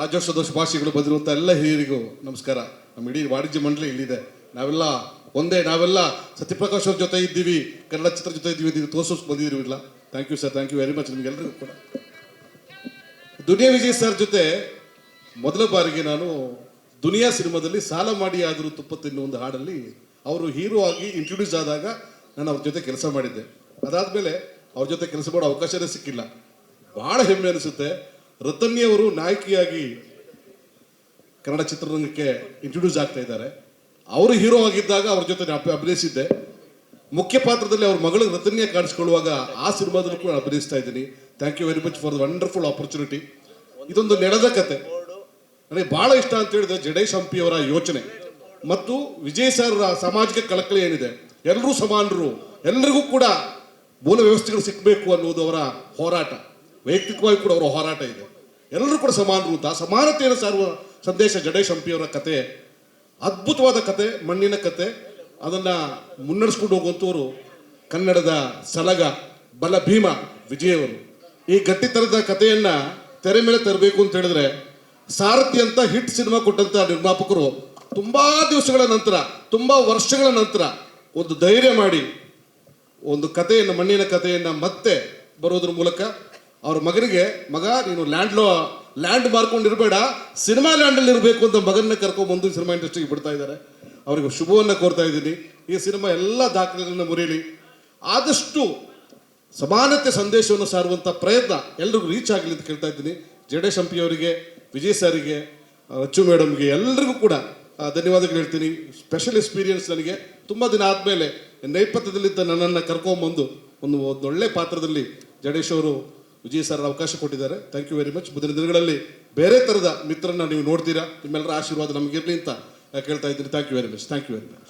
ರಾಜ್ಯೋತ್ಸವದ ಶುಭಾಶಯಗಳು ಬಂದಿರುವಂಥ ಎಲ್ಲ ಹಿರಿಯರಿಗೂ ನಮಸ್ಕಾರ. ನಮ್ಮ ಇಡೀ ವಾಣಿಜ್ಯ ಮಂಡಳಿ ಇಲ್ಲಿದೆ. ನಾವೆಲ್ಲ ಒಂದೇ, ನಾವೆಲ್ಲ ಸತ್ಯಪ್ರಕಾಶ್ ಅವ್ರ ಜೊತೆ ಇದ್ದೀವಿ, ಕನ್ನಡ ಚಿತ್ರ ಜೊತೆ ಇದ್ದೀವಿ ಇದು ತೋರ್ಸೋಕೆ ಬಂದಿದ್ದೀವಿಲ್ಲ thank you sir thank you very much ನಿಮಗೆಲ್ಲರಿಗೂ ಕೂಡ. ದುನಿಯಾ ವಿಜಯ್ ಸರ್ ಜೊತೆ ಮೊದಲ ಬಾರಿಗೆ ನಾನು ದುನಿಯಾ ಸಿನಿಮಾದಲ್ಲಿ ಸಾಲ ಮಾಡಿ ಆದರೂ ತುಪ್ಪ ಒಂದು ಹಾಡಲ್ಲಿ ಅವರು ಹೀರೋ ಆಗಿ ಇಂಟ್ರೊಡ್ಯೂಸ್ ಆದಾಗ ನಾನು ಅವ್ರ ಜೊತೆ ಕೆಲಸ ಮಾಡಿದ್ದೆ. ಅದಾದಮೇಲೆ ಅವ್ರ ಜೊತೆ ಕೆಲಸ ಮಾಡೋ ಅವಕಾಶನೇ ಸಿಕ್ಕಿಲ್ಲ. ಭಾಳ ಹೆಮ್ಮೆ ಅನಿಸುತ್ತೆ. ರತನ್ಯ ಅವರು ನಾಯಕಿಯಾಗಿ ಕನ್ನಡ ಚಿತ್ರರಂಗಕ್ಕೆ ಇಂಟ್ರೊಡ್ಯೂಸ್ ಆಗ್ತಾ ಇದ್ದಾರೆ. ಅವರು ಹೀರೋ ಆಗಿದ್ದಾಗ ಅವ್ರ ಜೊತೆ ಅಭಿನಯಿಸಿದ್ದೆ. ಮುಖ್ಯ ಪಾತ್ರದಲ್ಲಿ ಅವ್ರ ಮಗಳು ರತನ್ಯ ಕಾಣಿಸ್ಕೊಳ್ಳುವಾಗ ಆ ಸಿನಿಮಾದಲ್ಲೂ ಕೂಡ ಅಭಿನಯಿಸ್ತಾ ಇದ್ದೀನಿ. Thank you very much for the wonderful opportunity ಇದೊಂದು ನಡೆದ ಕತೆ. ನನಗೆ ಬಹಳ ಇಷ್ಟ ಅಂತ ಹೇಳಿದ್ರೆ ಜಡೇಶ್ ಹಂಪಿಯವರ ಯೋಚನೆ. ಮತ್ತು ವಿಜಯ್ ಸರ್ ಸಾಮಾಜಿಕ ಕಳಕಳಿ ಏನಿದೆ? ಎಲ್ಲರೂ ಸಮಾನರು. ಎಲ್ಲರಿಗೂ ಕೂಡ ಮೂಲ ವ್ಯವಸ್ಥೆಗಳು ಸಿಕ್ಕಬೇಕು ಅನ್ನುವುದು ಅವರ ಹೋರಾಟ. ವೈಯಕ್ತಿಕವಾಗಿ ಕೂಡ ಅವರ ಹೋರಾಟ ಇದೆ. ಎಲ್ಲರೂ ಕೂಡ ಸಮಾನರು ಅಂತ. ಸಮಾನತೆಯನ್ನು ಸಾರುವ ಸಂದೇಶ ಜಡೇಶ್ ಹಂಪಿಯವರ ಕತೆ, ಅದ್ಭುತವಾದ ಕತೆ, ಮಣ್ಣಿನ ಕತೆ. ಅದನ್ನ ಮುನ್ನಡೆಸ್ಕೊಂಡು ಹೋಗುವಂಥವ್ರು ಕನ್ನಡದ ಸಲಗ ಬಲ ಭೀಮ ವಿಜಯವರು ಈ ಗಟ್ಟಿತನದ ಕಥೆಯನ್ನ ತೆರೆ ಮೇಲೆ ತರಬೇಕು ಅಂತ ಹೇಳಿದ್ರೆ ಸಾರಥಿ ಅಂತ ಹಿಟ್ ಸಿನಿಮಾ ಕೊಟ್ಟಂತ ನಿರ್ಮಾಪಕರು ತುಂಬಾ ದಿವಸಗಳ ನಂತರ, ತುಂಬಾ ವರ್ಷಗಳ ನಂತರ ಒಂದು ಧೈರ್ಯ ಮಾಡಿ ಒಂದು ಕಥೆಯನ್ನು ಮಣ್ಣಿನ ಕಥೆಯನ್ನ ಮತ್ತೆ ಬರೋದ್ರ ಮೂಲಕ ಅವ್ರ ಮಗನಿಗೆ, ಮಗ, ನೀನು ಲ್ಯಾಂಡ್ ಲೋ ಲ್ಯಾಂಡ್ ಮಾರ್ಕೊಂಡಿರ್ಬೇಡ ಸಿನಿಮಾ ಲ್ಯಾಂಡಲ್ಲಿ ಇರಬೇಕು ಅಂತ ಮಗನ್ನ ಕರ್ಕೊಂಡ್ಬಂದು ಸಿನಿಮಾ ಇಂಡಸ್ಟ್ರಿಗೆ ಬಿಡ್ತಾ ಇದ್ದಾರೆ. ಅವರಿಗೆ ಶುಭವನ್ನು ಕೋರ್ತಾ ಇದ್ದೀನಿ. ಈ ಸಿನಿಮಾ ಎಲ್ಲ ದಾಖಲೆಗಳನ್ನು ಮುರಿಯಲಿ ಆದಷ್ಟು ಸಮಾನತೆ ಸಂದೇಶವನ್ನು ಸಾರುವಂಥ ಪ್ರಯತ್ನ ಎಲ್ರಿಗೂ ರೀಚ್ ಆಗಲಿ ಅಂತ ಕೇಳ್ತಾ ಇದ್ದೀನಿ. ಜಡೇಶ್ ಹಂಪಿ ಅವರಿಗೆ, ವಿಜಯ್ ಸಾರಿಗೆ, ಅಚ್ಚು ಮೇಡಮ್ಗೆ ಎಲ್ರಿಗೂ ಕೂಡ ಧನ್ಯವಾದಗಳು ಹೇಳ್ತೀನಿ. ಸ್ಪೆಷಲ್ ಎಕ್ಸ್ಪೀರಿಯನ್ಸ್ ನನಗೆ. ತುಂಬ ದಿನ ಆದಮೇಲೆ ನೈಪಥ್ಯದಲ್ಲಿದ್ದ ನನ್ನನ್ನು ಕರ್ಕೊಂಬಂದು ಒಂದು ಒಂದು ಒಳ್ಳೆ ಪಾತ್ರದಲ್ಲಿ ಜಡೇಶ್ ಅವರು ವಿಜಯ್ ಸರ್ ಅವಕಾಶ ಕೊಟ್ಟಿದ್ದಾರೆ. ಥ್ಯಾಂಕ್ ಯು ವೆರಿ ಮಚ್ ಮುಂದಿನ ದಿನಗಳಲ್ಲಿ ಬೇರೆ ಥರದ ಮಿತ್ರನ ನೀವು ನೋಡ್ತೀರಾ? ನಿಮ್ಮೆಲ್ಲರ ಆಶೀರ್ವಾದ ನಮಗಿರಲಿ ಅಂತ ಕೇಳ್ತಾ ಇದ್ದೀನಿ. Thank you very much thank you very much